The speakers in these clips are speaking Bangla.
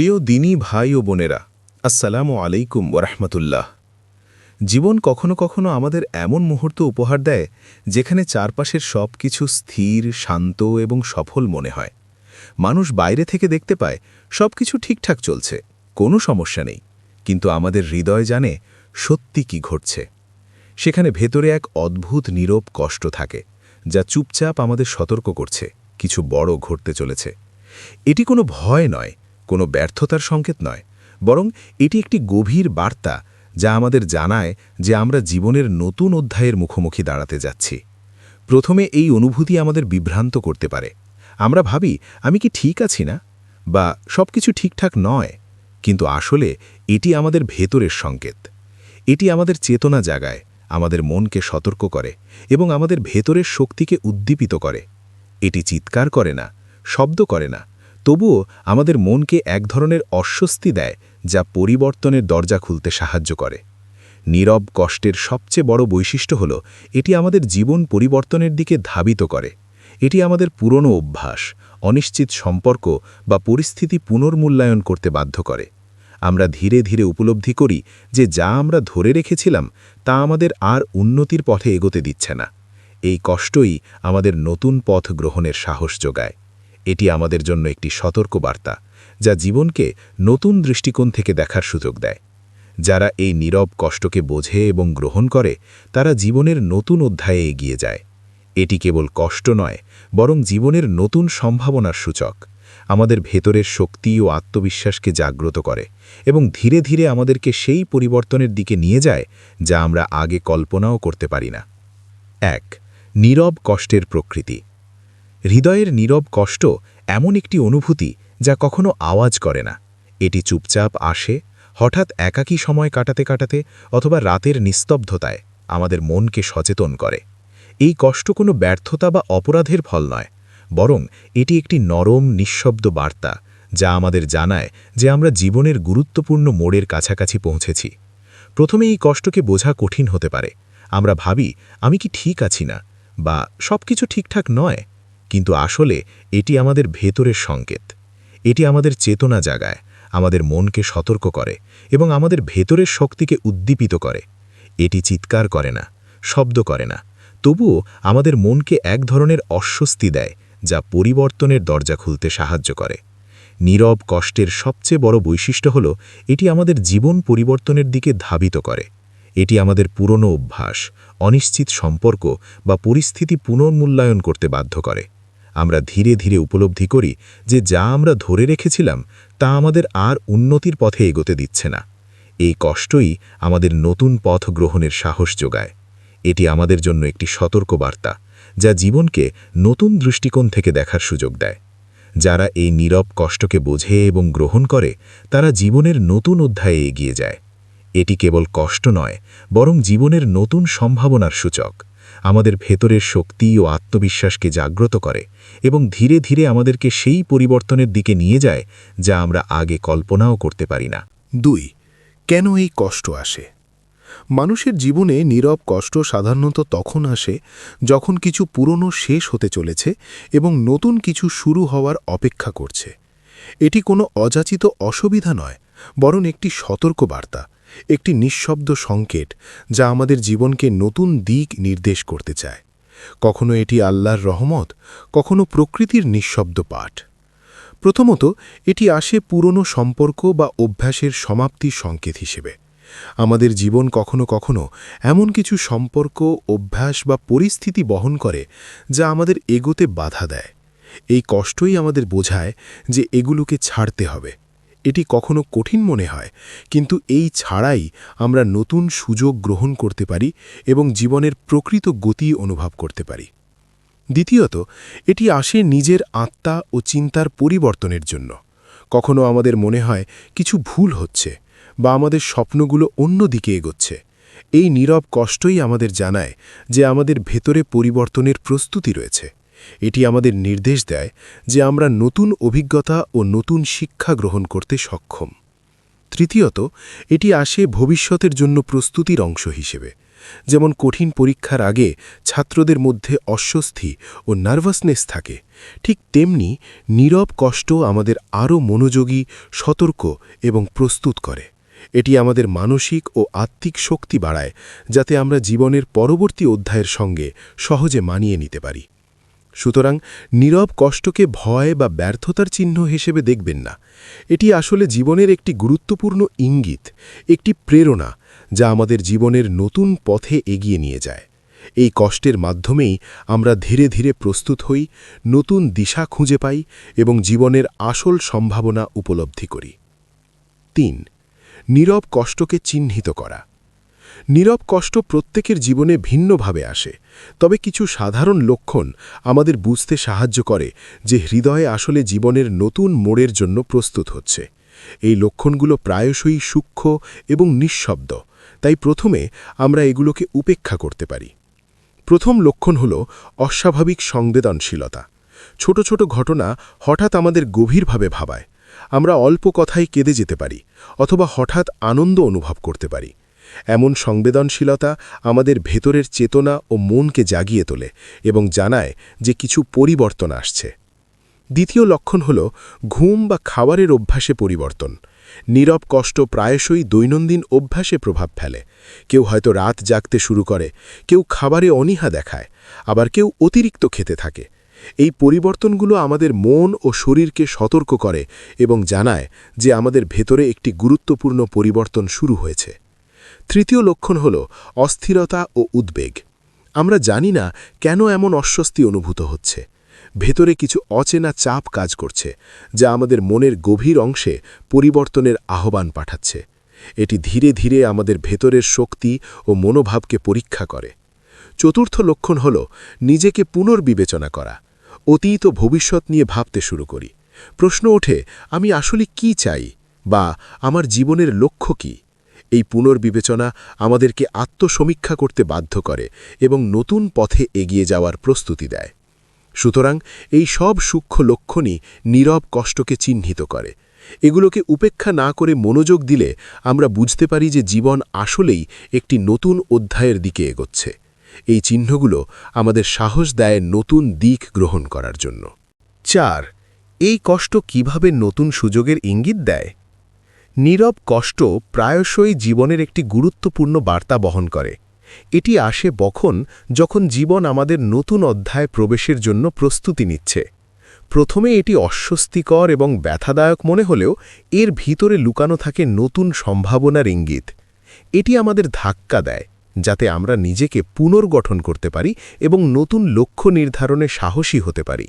প্রিয় দিনী ভাই ও বোনেরা, আসসালামু আলাইকুম ওরহমতুল্লাহ জীবন কখনো কখনো আমাদের এমন মুহূর্ত উপহার দেয়, যেখানে চারপাশের সব কিছু স্থির, শান্ত এবং সফল মনে হয়। মানুষ বাইরে থেকে দেখতে পায় সব কিছু ঠিকঠাক চলছে, কোনো সমস্যা নেই। কিন্তু আমাদের হৃদয় জানে সত্যি কি ঘটছে। সেখানে ভেতরে এক অদ্ভুত নীরব কষ্ট থাকে, যা চুপচাপ আমাদের সতর্ক করছে, কিছু বড় ঘটতে চলেছে। এটি কোনো ভয় নয় কোনো ব্যর্থতার সংকেত নয়, বরং এটি একটি গভীর বার্তা যা আমাদের জানায় যে আমরা জীবনের নতুন অধ্যায়ের মুখোমুখি দাঁড়াতে যাচ্ছি। প্রথমে এই অনুভূতি আমাদের বিভ্রান্ত করতে পারে। আমরা ভাবি, আমি কি ঠিক আছি না? বা সব কিছু ঠিকঠাক নয়, কিন্তু আসলে এটি আমাদের ভেতরের সংকেত। এটি আমাদের চেতনা জাগায়, আমাদের মনকে সতর্ক করে এবং আমাদের ভেতরের শক্তিকে উদ্দীপিত করে। এটি চিৎকার করে না, শব্দ করে না তবুও আমাদের মনকে এক ধরনের অস্বস্তি দেয় যা পরিবর্তনের দরজা খুলতে সাহায্য করে। নীরব কষ্টের সবচেয়ে বড় বৈশিষ্ট্য হল, এটি আমাদের জীবন পরিবর্তনের দিকে ধাবিত করে। এটি আমাদের পুরনো অভ্যাস, অনিশ্চিত সম্পর্ক বা পরিস্থিতি পুনর্মূল্যায়ন করতে বাধ্য করে। আমরা ধীরে ধীরে উপলব্ধি করি যে যা আমরা ধরে রেখেছিলাম, তা আমাদের আর উন্নতির পথে এগোতে দিচ্ছে না। এই কষ্টই আমাদের নতুন পথ গ্রহণের সাহস যোগায়। এটি আমাদের জন্য একটি সতর্ক বার্তা যা জীবনকে নতুন দৃষ্টিকোণ থেকে দেখার সুযোগ দেয়। যারা এই নীরব কষ্টকে বোঝে এবং গ্রহণ করে, তারা জীবনের নতুন অধ্যায়ে এগিয়ে যায়। এটি কেবল কষ্ট নয়, বরং জীবনের নতুন সম্ভাবনার সূচক। আমাদের ভেতরের শক্তি ও আত্মবিশ্বাসকে জাগ্রত করে এবং ধীরে ধীরে আমাদেরকে সেই পরিবর্তনের দিকে নিয়ে যায়, যা আমরা আগে কল্পনাও করতে পারি না। এক, নীরব কষ্টের প্রকৃতি। হৃদয়ের নীরব কষ্ট এমন একটি অনুভূতি যা কখনো আওয়াজ করে না। এটি চুপচাপ আসে, হঠাৎ একাকী সময় কাটাতে কাটাতে অথবা রাতের নিস্তব্ধতায় আমাদের মনকে সচেতন করে। এই কষ্ট কোনো ব্যর্থতা বা অপরাধের ফল নয়, বরং এটি একটি নরম, নিঃশব্দ বার্তা যা আমাদের জানায় যে আমরা জীবনের গুরুত্বপূর্ণ মোড়ের কাছাকাছি পৌঁছেছি। প্রথমে এই কষ্টকে বোঝা কঠিন হতে পারে। আমরা ভাবি, আমি কি ঠিক আছি না? বা সব কিছু ঠিকঠাক নয়? কিন্তু আসলে এটি আমাদের ভেতরের সংকেত। এটি আমাদের চেতনা জাগায়, আমাদের মনকে সতর্ক করে এবং আমাদের ভেতরের শক্তিকে উদ্দীপিত করে। এটি চিৎকার করে না, শব্দ করে না, তবুও আমাদের মনকে এক ধরনের অস্বস্তি দেয় যা পরিবর্তনের দরজা খুলতে সাহায্য করে। নীরব কষ্টের সবচেয়ে বড় বৈশিষ্ট্য হল এটি আমাদের জীবন পরিবর্তনের দিকে ধাবিত করে। এটি আমাদের পুরনো অভ্যাস, অনিশ্চিত সম্পর্ক বা পরিস্থিতি পুনর্মূল্যায়ন করতে বাধ্য করে। আমরা ধীরে ধীরে উপলব্ধি করি যে যা আমরা ধরে রেখেছিলাম, তা আমাদের আর উন্নতির পথে এগোতে দিচ্ছে না। এই কষ্টই আমাদের নতুন পথ গ্রহণের সাহস যোগায়। এটি আমাদের জন্য একটি সতর্ক বার্তা যা জীবনকে নতুন দৃষ্টিকোণ থেকে দেখার সুযোগ দেয়। যারা এই নীরব কষ্টকে বোঝে এবং গ্রহণ করে, তারা জীবনের নতুন অধ্যায়ে এগিয়ে যায়। এটি কেবল কষ্ট নয়, বরং জীবনের নতুন সম্ভাবনার সূচক। আমাদের ভেতরের শক্তি ও আত্মবিশ্বাসকে জাগ্রত করে এবং ধীরে ধীরে আমাদেরকে সেই পরিবর্তনের দিকে নিয়ে যায় যা আমরা আগে কল্পনাও করতে পারি না। দুই, কেন এই কষ্ট আসে? মানুষের জীবনে নীরব কষ্ট সাধারণত তখন আসে যখন কিছু পুরনো শেষ হতে চলেছে এবং নতুন কিছু শুরু হওয়ার অপেক্ষা করছে। এটি কোনো অযাচিত অসুবিধা নয়, বরং একটি সতর্ক বার্তা একটি নিঃশব্দ সংকেত যা আমাদের জীবনকে নতুন দিক নির্দেশ করতে চায়। কখনো এটি আল্লাহর রহমত, কখনো প্রকৃতির নিঃশব্দ পাঠ। প্রথমত, এটি আসে পুরনো সম্পর্ক বা অভ্যাসের সমাপ্তি সংকেত হিসেবে। আমাদের জীবন কখনো কখনো এমন কিছু সম্পর্ক, অভ্যাস বা পরিস্থিতি বহন করে যা আমাদের এগোতে বাধা দেয়। এই কষ্টই আমাদের বোঝায় যে এগুলোকে ছাড়তে হবে। এটি কখনো কঠিন মনে হয়, কিন্তু এই ছাড়াই আমরা নতুন সুযোগ গ্রহণ করতে পারি এবং জীবনের প্রকৃত গতি অনুভব করতে পারি। দ্বিতীয়ত, এটি আসে নিজের আত্মা ও চিন্তার পরিবর্তনের জন্য। কখনো আমাদের মনে হয় কিছু ভুল হচ্ছে বা আমাদের স্বপ্নগুলো অন্য দিকে এগোচ্ছে। এই নীরব কষ্টই আমাদের জানায় যে আমাদের ভেতরে পরিবর্তনের প্রস্তুতি রয়েছে। এটি আমাদের নির্দেশ দেয় যে আমরা নতুন অভিজ্ঞতা ও নতুন শিক্ষা গ্রহণ করতে সক্ষম। তৃতীয়ত, এটি আসে ভবিষ্যতের জন্য প্রস্তুতির অংশ হিসেবে। যেমন কঠিন পরীক্ষার আগে ছাত্রদের মধ্যে অস্বস্তি ও নার্ভাসনেস থাকে, ঠিক তেমনি নীরব কষ্ট আমাদের আরও মনোযোগী, সতর্ক এবং প্রস্তুত করে। এটি আমাদের মানসিক ও আত্মিক শক্তি বাড়ায়, যাতে আমরা জীবনের পরবর্তী অধ্যায়ের সঙ্গে সহজে মানিয়ে নিতে পারি। সুতরাং নীরব কষ্টকে ভয় বা ব্যর্থতার চিহ্ন হিসেবে দেখবেন না। এটি আসলে জীবনের একটি গুরুত্বপূর্ণ ইঙ্গিত, একটি প্রেরণা যা আমাদের জীবনের নতুন পথে এগিয়ে নিয়ে যায়। এই কষ্টের মাধ্যমেই আমরা ধীরে ধীরে প্রস্তুত হই, নতুন দিশা খুঁজে পাই এবং জীবনের আসল সম্ভাবনা উপলব্ধি করি। তিন, নীরব কষ্টকে চিহ্নিত করা। নীরব কষ্ট প্রত্যেকের জীবনে ভিন্নভাবে আসে। তবে কিছু সাধারণ লক্ষণ আমাদের বুঝতে সাহায্য করে যে হৃদয়ে আসলে জীবনের নতুন মোড়ের জন্য প্রস্তুত হচ্ছে। এই লক্ষণগুলো প্রায়শই সূক্ষ্ম এবং নিঃশব্দ, তাই প্রথমে আমরা এগুলোকে উপেক্ষা করতে পারি। প্রথম লক্ষণ হল অস্বাভাবিক সংবেদনশীলতা। ছোট ছোট ঘটনা হঠাৎ আমাদের গভীরভাবে ভাবায়। আমরা অল্প কথায় কেঁদে যেতে পারি অথবা হঠাৎ আনন্দ অনুভব করতে পারি। এমন সংবেদনশীলতা আমাদের ভেতরের চেতনা ও মনকে জাগিয়ে তোলে এবং জানায় যে কিছু পরিবর্তন আসছে। দ্বিতীয় লক্ষণ হল ঘুম বা খাবারের অভ্যাসে পরিবর্তন। নীরব কষ্ট প্রায়শই দৈনন্দিন অভ্যাসে প্রভাব ফেলে। কেউ হয়তো রাত জাগতে শুরু করে, কেউ খাবারে অনীহা দেখায়, আবার কেউ অতিরিক্ত খেতে থাকে। এই পরিবর্তনগুলো আমাদের মন ও শরীরকে সতর্ক করে এবং জানায় যে আমাদের ভেতরে একটি গুরুত্বপূর্ণ পরিবর্তন শুরু হয়েছে। তৃতীয় লক্ষণ হল অস্থিরতা ও উদ্বেগ। আমরা জানি না কেন এমন অস্বস্তি অনুভূত হচ্ছে। ভেতরে কিছু অচেনা চাপ কাজ করছে, যা আমাদের মনের গভীর অংশে পরিবর্তনের আহ্বান পাঠাচ্ছে। এটি ধীরে ধীরে আমাদের ভেতরের শক্তি ও মনোভাবকে পরীক্ষা করে। চতুর্থ লক্ষণ হল নিজেকে পুনর্বিবেচনা করা। অতীত ও ভবিষ্যৎ নিয়ে ভাবতে শুরু করি। প্রশ্ন ওঠে, আমি আসলে কি চাই? বা আমার জীবনের লক্ষ্য কী? এই পুনর্বিবেচনা আমাদেরকে আত্মসমীক্ষা করতে বাধ্য করে এবং নতুন পথে এগিয়ে যাওয়ার প্রস্তুতি দেয়। সুতরাং এই সব সূক্ষ্ম লক্ষণই নীরব কষ্টকে চিহ্নিত করে। এগুলোকে উপেক্ষা না করে মনোযোগ দিলে আমরা বুঝতে পারি যে জীবন আসলেই একটি নতুন অধ্যায়ের দিকে এগোচ্ছে। এই চিহ্নগুলো আমাদের সাহস দেয় নতুন দিক গ্রহণ করার জন্য। চার, এই কষ্ট কীভাবে নতুন সুযোগের ইঙ্গিত দেয়? নীরব কষ্ট প্রায়শই জীবনের একটি গুরুত্বপূর্ণ বার্তা বহন করে। এটি আসে বখন যখন জীবন আমাদের নতুন অধ্যায় প্রবেশের জন্য প্রস্তুতি নিচ্ছে। প্রথমে এটি অস্বস্তিকর এবং ব্যথাদায়ক মনে হলেও এর ভিতরে লুকানো থাকে নতুন সম্ভাবনার ইঙ্গিত। এটি আমাদের ধাক্কা দেয়, যাতে আমরা নিজেকে পুনর্গঠন করতে পারি এবং নতুন লক্ষ্য নির্ধারণে সাহসী হতে পারি।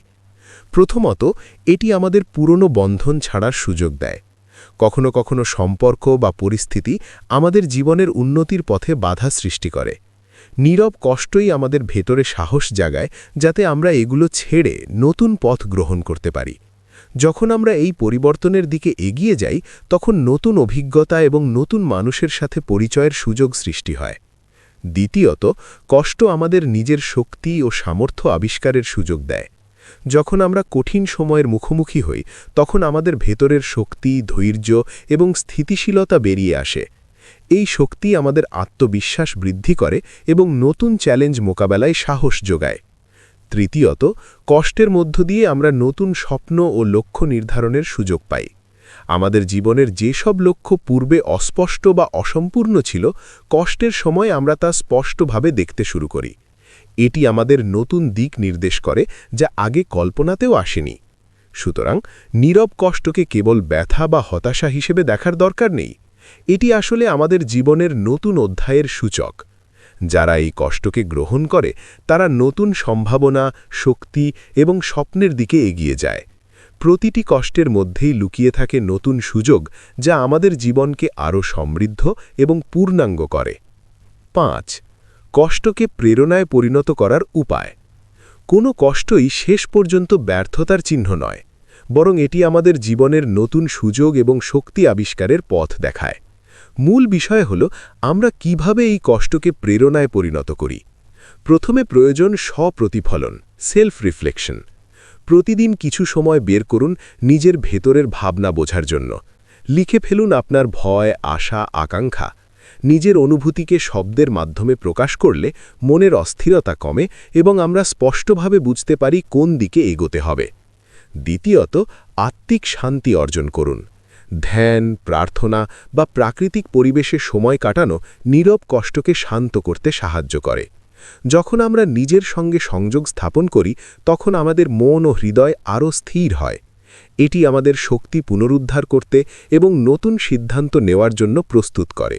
প্রথমত, এটি আমাদের পুরনো বন্ধন ছাড়ার সুযোগ দেয়। কখনো কখনো সম্পর্ক বা পরিস্থিতি আমাদের জীবনের উন্নতির পথে বাধা সৃষ্টি করে। নীরব কষ্টই আমাদের ভেতরে সাহস জাগায় যাতে আমরা এগুলো ছেড়ে নতুন পথ গ্রহণ করতে পারি। যখন আমরা এই পরিবর্তনের দিকে এগিয়ে যাই, তখন নতুন অভিজ্ঞতা এবং নতুন মানুষের সাথে পরিচয়ের সুযোগ সৃষ্টি হয়। দ্বিতীয়ত, কষ্ট আমাদের নিজের শক্তি ও সামর্থ্য আবিষ্কারের সুযোগ দেয়। যখন আমরা কঠিন সময়ের মুখোমুখি হই, তখন আমাদের ভেতরের শক্তি, ধৈর্য এবং স্থিতিশীলতা বেরিয়ে আসে। এই শক্তি আমাদের আত্মবিশ্বাস বৃদ্ধি করে এবং নতুন চ্যালেঞ্জ মোকাবেলায় সাহস যোগায়। তৃতীয়ত, কষ্টের মধ্য দিয়ে আমরা নতুন স্বপ্ন ও লক্ষ্য নির্ধারণের সুযোগ পাই। আমাদের জীবনের যেসব লক্ষ্য পূর্বে অস্পষ্ট বা অসম্পূর্ণ ছিল, কষ্টের সময় আমরা তা স্পষ্টভাবে দেখতে শুরু করি। এটি আমাদের নতুন দিক নির্দেশ করে যা আগে কল্পনাতেও আসেনি। সুতরাং নীরব কষ্টকে কেবল ব্যথা বা হতাশা হিসেবে দেখার দরকার নেই। এটি আসলে আমাদের জীবনের নতুন অধ্যায়ের সূচক। যারা এই কষ্টকে গ্রহণ করে, তারা নতুন সম্ভাবনা, শক্তি এবং স্বপ্নের দিকে এগিয়ে যায়। প্রতিটি কষ্টের মধ্যেই লুকিয়ে থাকে নতুন সুযোগ যা আমাদের জীবনকে আরও সমৃদ্ধ এবং পূর্ণাঙ্গ করে। পাঁচ কষ্টকে প্রেরণায় পরিণত করার উপায়। কোনো কষ্টই শেষ পর্যন্ত ব্যর্থতার চিহ্ন নয়, বরং এটি আমাদের জীবনের নতুন সুযোগ এবং শক্তি আবিষ্কারের পথ দেখায়। মূল বিষয় হল, আমরা কীভাবে এই কষ্টকে প্রেরণায় পরিণত করি। প্রথমে প্রয়োজন স্বপ্রতিফলন সেলফ রিফ্লেকশন প্রতিদিন কিছু সময় বের করুন নিজের ভেতরের ভাবনা বোঝার জন্য। লিখে ফেলুন আপনার ভয়, আশা, আকাঙ্ক্ষা। নিজের অনুভূতিকে শব্দের মাধ্যমে প্রকাশ করলে মনের অস্থিরতা কমে এবং আমরা স্পষ্টভাবে বুঝতে পারি কোন দিকে এগোতে হবে। দ্বিতীয়ত, আত্মিক শান্তি অর্জন করুন। ধ্যান, প্রার্থনা বা প্রাকৃতিক পরিবেশে সময় কাটানো নীরব কষ্টকে শান্ত করতে সাহায্য করে। যখন আমরা নিজের সঙ্গে সংযোগ স্থাপন করি, তখন আমাদের মন ও হৃদয় আরও স্থির হয়। এটি আমাদের শক্তি পুনরুদ্ধার করতে এবং নতুন সিদ্ধান্ত নেওয়ার জন্য প্রস্তুত করে।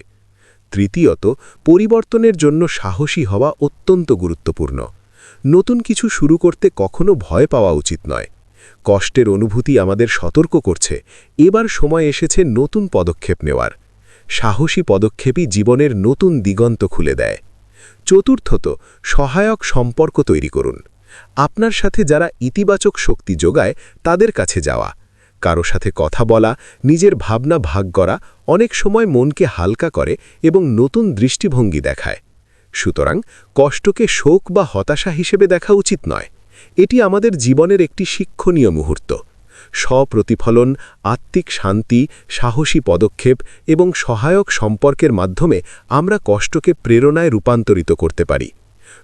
তৃতীয়ত, পরিবর্তনের জন্য সাহসী হওয়া অত্যন্ত গুরুত্বপূর্ণ। নতুন কিছু শুরু করতে কখনো ভয় পাওয়া উচিত নয়। কষ্টের অনুভূতি আমাদের সতর্ক করছে। এবার সময় এসেছে নতুন পদক্ষেপ নেওয়ার। সাহসী পদক্ষেপই জীবনের নতুন দিগন্ত খুলে দেয়। চতুর্থত, সহায়ক সম্পর্ক তৈরি করুন। আপনার সাথে যারা ইতিবাচক শক্তি যোগায়, তাদের কাছে যাওয়া। কারও সাথে কথা বলা, নিজের ভাবনা ভাগ করা অনেক সময় মনকে হালকা করে এবং নতুন দৃষ্টিভঙ্গি দেখায়। সুতরাং কষ্টকে শোক বা হতাশা হিসেবে দেখা উচিত নয়। এটি আমাদের জীবনের একটি শিক্ষণীয় মুহূর্ত। স্বপ্রতিফলন, আত্মিক শান্তি, সাহসী পদক্ষেপ এবং সহায়ক সম্পর্কের মাধ্যমে আমরা কষ্টকে প্রেরণায় রূপান্তরিত করতে পারি।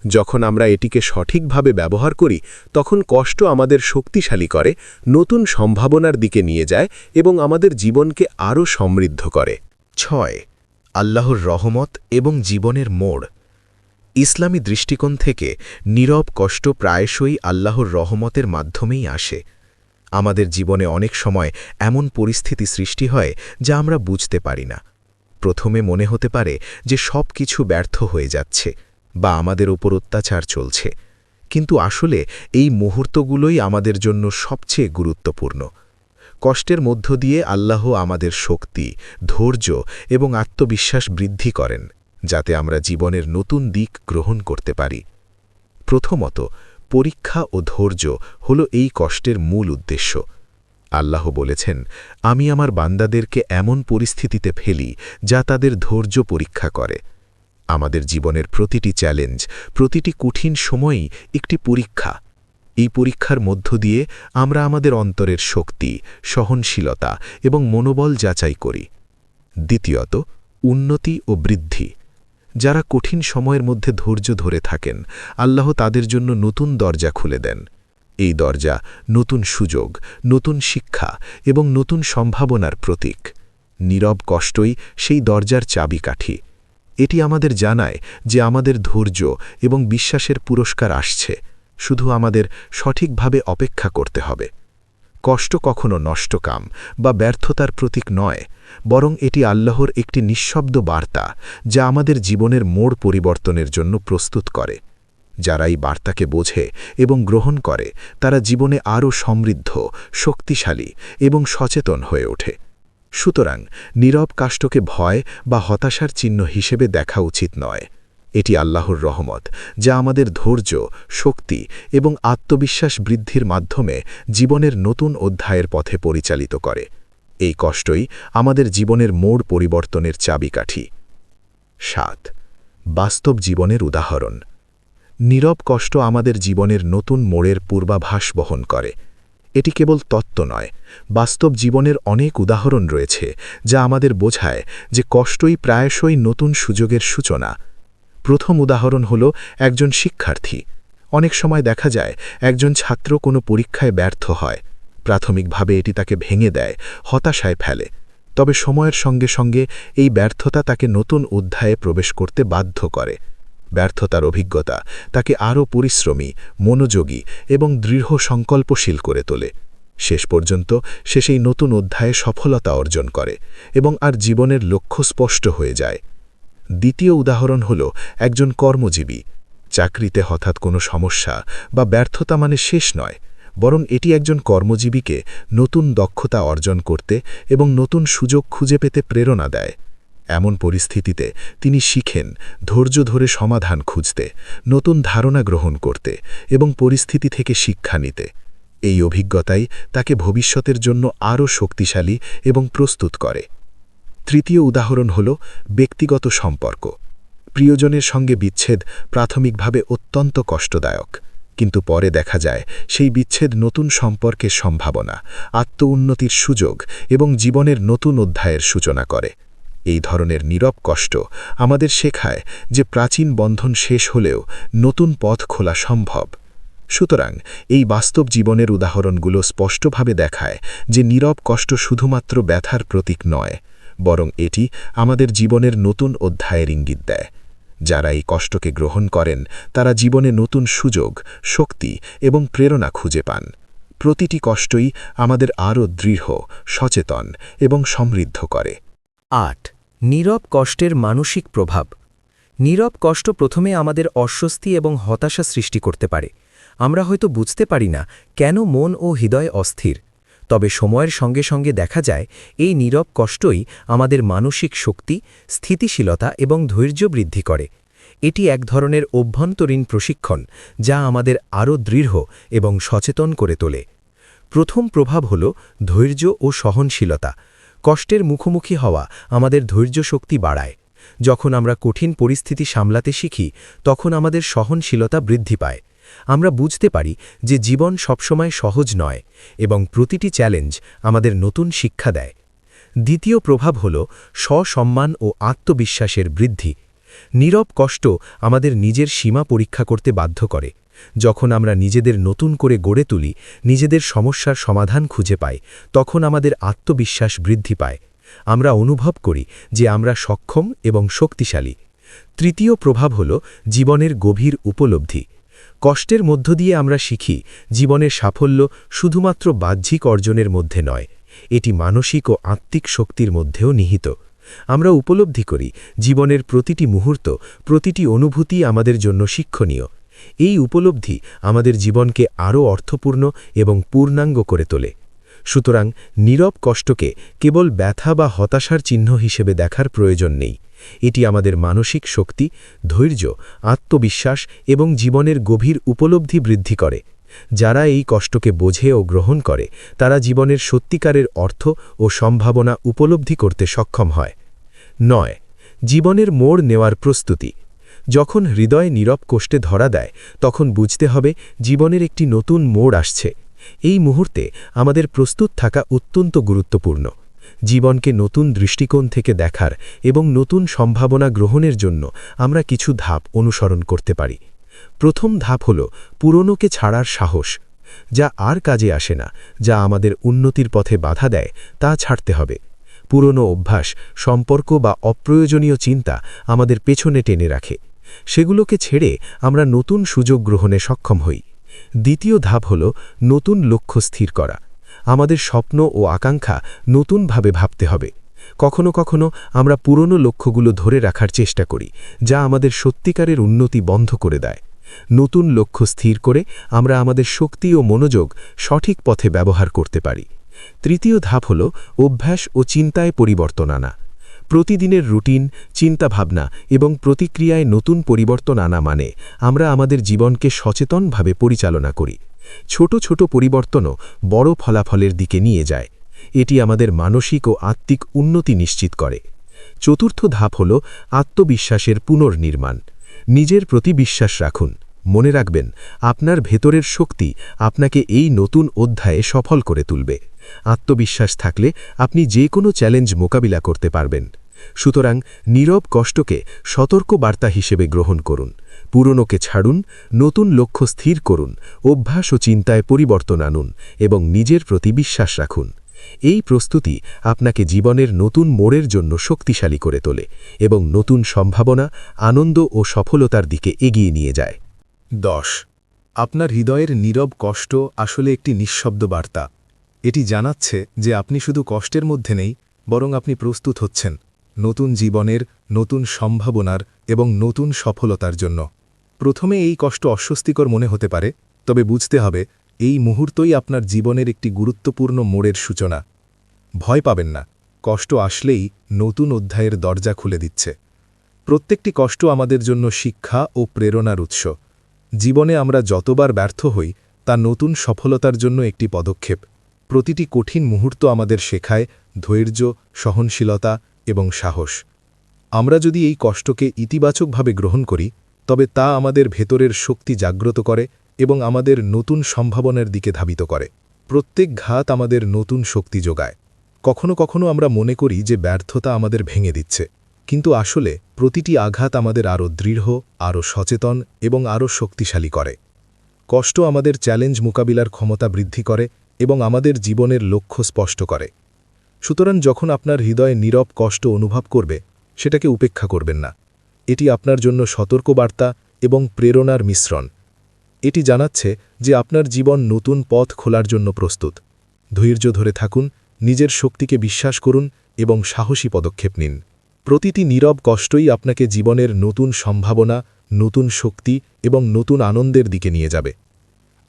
যখন আমরা এটিকে সঠিকভাবে ব্যবহার করি, তখন কষ্ট আমাদের শক্তিশালী করে, নতুন সম্ভাবনার দিকে নিয়ে যায় এবং আমাদের জীবনকে আরও সমৃদ্ধ করে। ছয়, আল্লাহর রহমত এবং জীবনের মোড়। ইসলামী দৃষ্টিকোণ থেকে নীরব কষ্ট প্রায়শই আল্লাহর রহমতের মাধ্যমেই আসে। আমাদের জীবনে অনেক সময় এমন পরিস্থিতি সৃষ্টি হয় যা আমরা বুঝতে পারি না। প্রথমে মনে হতে পারে যে সব কিছু ব্যর্থ হয়ে যাচ্ছে। বা আমাদের ওপর অত্যাচার চলছে। কিন্তু আসলে এই মুহূর্তগুলোই আমাদের জন্য সবচেয়ে গুরুত্বপূর্ণ। কষ্টের মধ্য দিয়ে আল্লাহ আমাদের শক্তি, ধৈর্য এবং আত্মবিশ্বাস বৃদ্ধি করেন, যাতে আমরা জীবনের নতুন দিক গ্রহণ করতে পারি। প্রথমত, পরীক্ষা ও ধৈর্য হল এই কষ্টের মূল উদ্দেশ্য। আল্লাহ বলেছেন, আমি আমার বান্দাদেরকে এমন পরিস্থিতিতে ফেলি যা তাদের ধৈর্য পরীক্ষা করে। আমাদের জীবনের প্রতিটি চ্যালেঞ্জ, প্রতিটি কঠিন সময়ই একটি পরীক্ষা। এই পরীক্ষার মধ্য দিয়ে আমরা আমাদের অন্তরের শক্তি, সহনশীলতা এবং মনোবল যাচাই করি। দ্বিতীয়ত, উন্নতি ও বৃদ্ধি। যারা কঠিন সময়ের মধ্যে ধৈর্য ধরে থাকেন, আল্লাহ তাদের জন্য নতুন দরজা খুলে দেন। এই দরজা নতুন সুযোগ, নতুন শিক্ষা এবং নতুন সম্ভাবনার প্রতীক। নীরব কষ্টই সেই দরজার চাবিকাঠি। এটি আমাদের জানায় যে আমাদের ধৈর্য এবং বিশ্বাসের পুরস্কার আসছে, শুধু আমাদের সঠিকভাবে অপেক্ষা করতে হবে। কষ্ট কখনো নষ্টকাম বা ব্যর্থতার প্রতীক নয়, বরং এটি আল্লাহর একটি নিঃশব্দ বার্তা যা আমাদের জীবনের মোড় পরিবর্তনের জন্য প্রস্তুত করে। যারা এই বার্তাকে বোঝে এবং গ্রহণ করে, তারা জীবনে আরও সমৃদ্ধ, শক্তিশালী এবং সচেতন হয়ে ওঠে। সুতরাং নীরব কাষ্টকে ভয় বা হতাশার চিহ্ন হিসেবে দেখা উচিত নয়। এটি আল্লাহর রহমত, যা আমাদের ধৈর্য, শক্তি এবং আত্মবিশ্বাস বৃদ্ধির মাধ্যমে জীবনের নতুন অধ্যায়ের পথে পরিচালিত করে। এই কষ্টই আমাদের জীবনের মোড় পরিবর্তনের চাবিকাঠি। সাত, বাস্তব জীবনের উদাহরণ। নীরব কষ্ট আমাদের জীবনের নতুন মোড়ের পূর্বাভাস বহন করে। এটি কেবল তত্ত্ব নয়, বাস্তব জীবনের অনেক উদাহরণ রয়েছে যা আমাদের বোঝায় যে কষ্টই প্রায়শই নতুন সুযোগের সূচনা। প্রথম উদাহরণ হল একজন শিক্ষার্থী। অনেক সময় দেখা যায় একজন ছাত্র কোনো পরীক্ষায় ব্যর্থ হয়, প্রাথমিকভাবে এটি তাকে ভেঙে দেয়, হতাশায় ফেলে। তবে সময়ের সঙ্গে সঙ্গে এই ব্যর্থতা তাকে নতুন অধ্যায়ে প্রবেশ করতে বাধ্য করে। ব্যর্থতার অভিজ্ঞতা, তাকে আরও পরিশ্রমী, মনোযোগী এবং দৃঢ় সংকল্পশীল করে তোলে। শেষ পর্যন্ত সে সেই নতুন অধ্যায়ে সফলতা অর্জন করে এবং আর জীবনের লক্ষ্য স্পষ্ট হয়ে যায়। দ্বিতীয় উদাহরণ হল একজন কর্মজীবী। চাকরিতে হঠাৎ কোনো সমস্যা বা ব্যর্থতা মানে শেষ নয়, বরং এটি একজন কর্মজীবীকে নতুন দক্ষতা অর্জন করতে এবং নতুন সুযোগ খুঁজে পেতে প্রেরণা দেয়। এমন পরিস্থিতিতে তিনি শিখেন ধৈর্য ধরে সমাধান খুঁজতে, নতুন ধারণা গ্রহণ করতে এবং পরিস্থিতি থেকে শিক্ষা নিতে। এই অভিজ্ঞতাই তাকে ভবিষ্যতের জন্য আরও শক্তিশালী এবং প্রস্তুত করে। তৃতীয় উদাহরণ হল ব্যক্তিগত সম্পর্ক। প্রিয়জনের সঙ্গে বিচ্ছেদ প্রাথমিকভাবে অত্যন্ত কষ্টদায়ক। কিন্তু পরে দেখা যায় সেই বিচ্ছেদ নতুন সম্পর্কের সম্ভাবনা আত্ম উন্নতির সুযোগ এবং জীবনের নতুন অধ্যায়ের সূচনা করে। এই ধরনের নীরব কষ্ট আমাদের শেখায় যে প্রাচীন বন্ধন শেষ হলেও নতুন পথ খোলা সম্ভব। সুতরাং এই বাস্তব জীবনের উদাহরণগুলো স্পষ্টভাবে দেখায় যে নীরব কষ্ট শুধুমাত্র ব্যথার প্রতীক নয়, বরং এটি আমাদের জীবনের নতুন অধ্যায়ের ইঙ্গিত দেয়। যারা এই কষ্টকে গ্রহণ করেন, তারা জীবনে নতুন সুযোগ, শক্তি এবং প্রেরণা খুঁজে পান। প্রতিটি কষ্টই আমাদের আরও দৃঢ়, সচেতন এবং সমৃদ্ধ করে। আট নীরব কষ্টের মানসিক প্রভাব। নীরব কষ্ট প্রথমে আমাদের অস্বস্তি এবং হতাশা সৃষ্টি করতে পারে। আমরা হয়তো বুঝতে পারি না কেন মন ও হৃদয় অস্থির। তবে সময়ের সঙ্গে সঙ্গে দেখা যায়, এই নীরব কষ্টই আমাদের মানসিক শক্তি, স্থিতিশীলতা এবং ধৈর্য বৃদ্ধি করে। এটি এক ধরনের অভ্যন্তরীণ প্রশিক্ষণ, যা আমাদের আরও দৃঢ় এবং সচেতন করে তোলে। প্রথম প্রভাব হল ধৈর্য ও সহনশীলতা। কষ্টের মুখোমুখি হওয়া আমাদের ধৈর্য শক্তি বাড়ায়। যখন আমরা কঠিন পরিস্থিতি সামলাতে শিখি, তখন আমাদের সহনশীলতা বৃদ্ধি পায়। আমরা বুঝতে পারি যে জীবন সবসময় সহজ নয় এবং প্রতিটি চ্যালেঞ্জ আমাদের নতুন শিক্ষা দেয়। দ্বিতীয় প্রভাব হল সসম্মান ও আত্মবিশ্বাসের বৃদ্ধি। নীরব কষ্ট আমাদের নিজের সীমা পরীক্ষা করতে বাধ্য করে। যখন আমরা নিজেদের নতুন করে গড়ে তুলি, নিজেদের সমস্যার সমাধান খুঁজে পাই, তখন আমাদের আত্মবিশ্বাস বৃদ্ধি পায়। আমরা অনুভব করি যে আমরা সক্ষম এবং শক্তিশালী। তৃতীয় প্রভাব হল জীবনের গভীর উপলব্ধি। কষ্টের মধ্য দিয়ে আমরা শিখি, জীবনের সাফল্য শুধুমাত্র বাহ্যিক অর্জনের মধ্যে নয়, এটি মানসিক ও আত্মিক শক্তির মধ্যেও নিহিত। আমরা উপলব্ধি করি, জীবনের প্রতিটি মুহূর্ত, প্রতিটি অনুভূতি আমাদের জন্য শিক্ষণীয়। এই উপলব্ধি আমাদের জীবনকে আরও অর্থপূর্ণ এবং পূর্ণাঙ্গ করে তোলে। সুতরাং নীরব কষ্টকে কেবল ব্যথা বা হতাশার চিহ্ন হিসেবে দেখার প্রয়োজন নেই। এটি আমাদের মানসিক শক্তি, ধৈর্য, আত্মবিশ্বাস এবং জীবনের গভীর উপলব্ধি বৃদ্ধি করে। যারা এই কষ্টকে বোঝে ও গ্রহণ করে, তারা জীবনের সত্যিকারের অর্থ ও সম্ভাবনা উপলব্ধি করতে সক্ষম হয়। নয়, জীবনের মোড় নেওয়ার প্রস্তুতি। যখন হৃদয় নীরব কোষ্টে ধরা দেয়, তখন বুঝতে হবে জীবনের একটি নতুন মোড় আসছে। এই মুহূর্তে আমাদের প্রস্তুত থাকা অত্যন্ত গুরুত্বপূর্ণ। জীবনকে নতুন দৃষ্টিকোণ থেকে দেখার এবং নতুন সম্ভাবনা গ্রহণের জন্য আমরা কিছু ধাপ অনুসরণ করতে পারি। প্রথম ধাপ হল পুরনোকে ছাড়ার সাহস। যা আর কাজে আসে না, যা আমাদের উন্নতির পথে বাধা দেয়, তা ছাড়তে হবে। পুরনো অভ্যাস, সম্পর্ক বা অপ্রয়োজনীয় চিন্তা আমাদের পেছনে টেনে রাখে। সেগুলোকে ছেড়ে আমরা নতুন সুযোগ গ্রহণে সক্ষম হই। দ্বিতীয় ধাপ হল নতুন লক্ষ্য স্থির করা। আমাদের স্বপ্ন ও আকাঙ্ক্ষা নতুনভাবে ভাবতে হবে। কখনো কখনো আমরা পুরনো লক্ষ্যগুলো ধরে রাখার চেষ্টা করি, যা আমাদের সত্যিকারের উন্নতি বন্ধ করে দেয়। নতুন লক্ষ্য স্থির করে আমরা আমাদের শক্তি ও মনোযোগ সঠিক পথে ব্যবহার করতে পারি। তৃতীয় ধাপ হল অভ্যাস ও চিন্তায় পরিবর্তন আনা। প্রতিদিনের রুটিন, চিন্তাভাবনা এবং প্রতিক্রিয়ায় নতুন পরিবর্তন আনা মানে আমরা আমাদের জীবনকে সচেতনভাবে পরিচালনা করি। ছোট ছোট পরিবর্তনও বড় ফলাফলের দিকে নিয়ে যায়। এটি আমাদের মানসিক ও আত্মিক উন্নতি নিশ্চিত করে। চতুর্থ ধাপ হল আত্মবিশ্বাসের পুনর্নির্মাণ। নিজের প্রতি বিশ্বাস রাখুন। মনে রাখবেন, আপনার ভেতরের শক্তি আপনাকে এই নতুন অধ্যায়ে সফল করে তুলবে। আত্মবিশ্বাস থাকলে আপনি যে কোনো চ্যালেঞ্জ মোকাবিলা করতে পারবেন। সুতরাং নীরব কষ্টকে সতর্ক বার্তা হিসেবে গ্রহণ করুন। পুরনোকে ছাড়ুন, নতুন লক্ষ্য স্থির করুন, অভ্যাস ও চিন্তায় পরিবর্তন আনুন এবং নিজের প্রতি বিশ্বাস রাখুন। এই প্রস্তুতি আপনাকে জীবনের নতুন মোড়ের জন্য শক্তিশালী করে তোলে এবং নতুন সম্ভাবনা, আনন্দ ও সফলতার দিকে এগিয়ে নিয়ে যায়। দশ, আপনার হৃদয়ের নীরব কষ্ট আসলে একটি নিঃশব্দ বার্তা। এটি জানাচ্ছে যে আপনি শুধু কষ্টের মধ্যে নেই, বরং আপনি প্রস্তুত হচ্ছেন নতুন জীবনের, নতুন সম্ভাবনার এবং নতুন সফলতার জন্য। প্রথমে এই কষ্ট অস্বস্তিকর মনে হতে পারে, তবে বুঝতে হবে এই মুহূর্তই আপনার জীবনের একটি গুরুত্বপূর্ণ মোড়ের সূচনা। ভয় পাবেন না, কষ্ট আসলেই নতুন অধ্যায়ের দরজা খুলে দিচ্ছে। প্রত্যেকটি কষ্ট আমাদের জন্য শিক্ষা ও প্রেরণার উৎস। জীবনে আমরা যতবার ব্যর্থ হই, তা নতুন সফলতার জন্য একটি পদক্ষেপ। প্রতিটি কঠিন মুহূর্ত আমাদের শেখায় ধৈর্য, সহনশীলতা এবং সাহস। আমরা যদি এই কষ্টকে ইতিবাচকভাবে গ্রহণ করি, তবে তা আমাদের ভেতরের শক্তি জাগ্রত করে এবং আমাদের নতুন সম্ভাবনার দিকে ধাবিত করে। প্রত্যেক ঘাত আমাদের নতুন শক্তি যোগায়। কখনো কখনো আমরা মনে করি যে ব্যর্থতা আমাদের ভেঙে দিচ্ছে। কিন্তু আসলে প্রতিটি আঘাত আমাদের আরও দৃঢ়, আরও সচেতন এবং আরও শক্তিশালী করে। কষ্ট আমাদের চ্যালেঞ্জ মোকাবিলার ক্ষমতা বৃদ্ধি করে এবং আমাদের জীবনের লক্ষ্য স্পষ্ট করে। সুতরাং যখন আপনার হৃদয়ে নীরব কষ্ট অনুভব করবে, সেটাকে উপেক্ষা করবেন না। এটি আপনার জন্য সতর্কবার্তা এবং প্রেরণার মিশ্রণ। এটি জানাচ্ছে যে আপনার জীবন নতুন পথ খোলার জন্য প্রস্তুত। ধৈর্য ধরে থাকুন, নিজের শক্তিকে বিশ্বাস করুন এবং সাহসী পদক্ষেপ নিন। প্রতিটি নীরব কষ্টই আপনাকে জীবনের নতুন সম্ভাবনা, নতুন শক্তি এবং নতুন আনন্দের দিকে নিয়ে যাবে।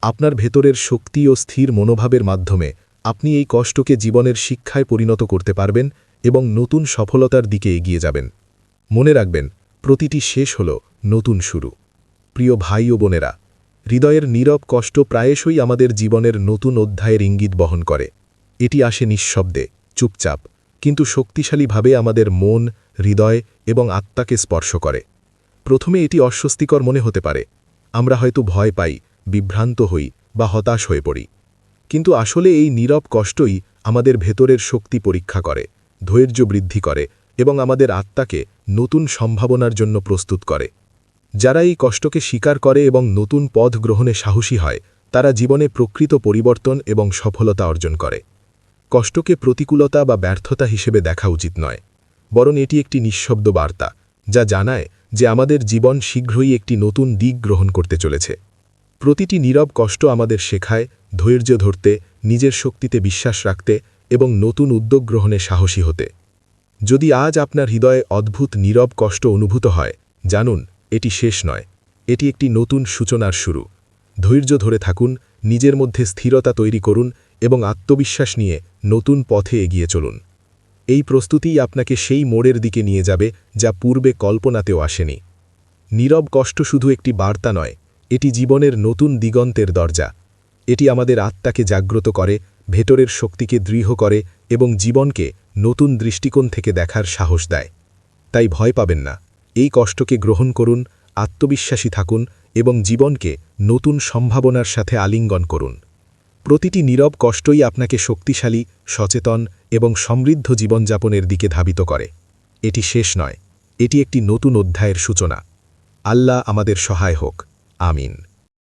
আপনার ভেতরের শক্তি ও স্থির মনোভাবের মাধ্যমে আপনি এই কষ্টকে জীবনের শিক্ষায় পরিণত করতে পারবেন এবং নতুন সফলতার দিকে এগিয়ে যাবেন। মনে রাখবেন, প্রতিটি শেষ হল নতুন শুরু। প্রিয় ভাই ও বোনেরা হৃদয়ের নীরব কষ্ট প্রায়শই আমাদের জীবনের নতুন অধ্যায়ের ইঙ্গিত বহন করে। এটি আসে নিঃশব্দে, চুপচাপ, কিন্তু শক্তিশালীভাবে আমাদের মন, হৃদয় এবং আত্মাকে স্পর্শ করে। প্রথমে এটি অস্বস্তিকর মনে হতে পারে। আমরা হয়তো ভয় পাই, বিভ্রান্ত হই বা হতাশ হয়ে পড়ি। কিন্তু আসলে এই নীরব কষ্টই আমাদের ভেতরের শক্তি পরীক্ষা করে, ধৈর্য বৃদ্ধি করে এবং আমাদের আত্মাকে নতুন সম্ভাবনার জন্য প্রস্তুত করে। যারা এই কষ্টকে স্বীকার করে এবং নতুন পথ গ্রহণে সাহসী হয়, তারা জীবনে প্রকৃত পরিবর্তন এবং সফলতা অর্জন করে। কষ্টকে প্রতিকূলতা বা ব্যর্থতা হিসেবে দেখা উচিত নয়, বরং এটি একটি নিঃশব্দ বার্তা, যা জানায় যে আমাদের জীবন শীঘ্রই একটি নতুন দিক গ্রহণ করতে চলেছে। প্রতিটি নীরব কষ্ট আমাদের শেখায় ধৈর্য ধরতে, নিজের শক্তিতে বিশ্বাস রাখতে এবং নতুন উদ্যোগ গ্রহণে সাহসী হতে। যদি আজ আপনার হৃদয়ে অদ্ভুত নীরব কষ্ট অনুভূত হয়, জানুন এটি শেষ নয়। এটি একটি নতুন সূচনার শুরু। ধৈর্য ধরে থাকুন, নিজের মধ্যে স্থিরতা তৈরি করুন এবং আত্মবিশ্বাস নিয়ে নতুন পথে এগিয়ে চলুন। এই প্রস্তুতিই আপনাকে সেই মোড়ের দিকে নিয়ে যাবে যা পূর্বে কল্পনাতেও আসেনি। নীরব কষ্ট শুধু একটি বার্তা নয়, এটি জীবনের নতুন দিগন্তের দরজা। এটি আমাদের আত্মাকে জাগ্রত করে, ভেতরের শক্তিকে দৃঢ় করে এবং জীবনকে নতুন দৃষ্টিকোণ থেকে দেখার সাহস দেয়। তাই ভয় পাবেন না। এই কষ্টকে গ্রহণ করুন, আত্মবিশ্বাসী থাকুন এবং জীবনকে নতুন সম্ভাবনার সাথে আলিঙ্গন করুন। প্রতিটি নীরব কষ্টই আপনাকে শক্তিশালী, সচেতন এবং সমৃদ্ধ জীবনযাপনের দিকে ধাবিত করে। এটি শেষ নয়, এটি একটি নতুন অধ্যায়ের সূচনা। আল্লাহ আমাদের সহায় হোক। আমিন।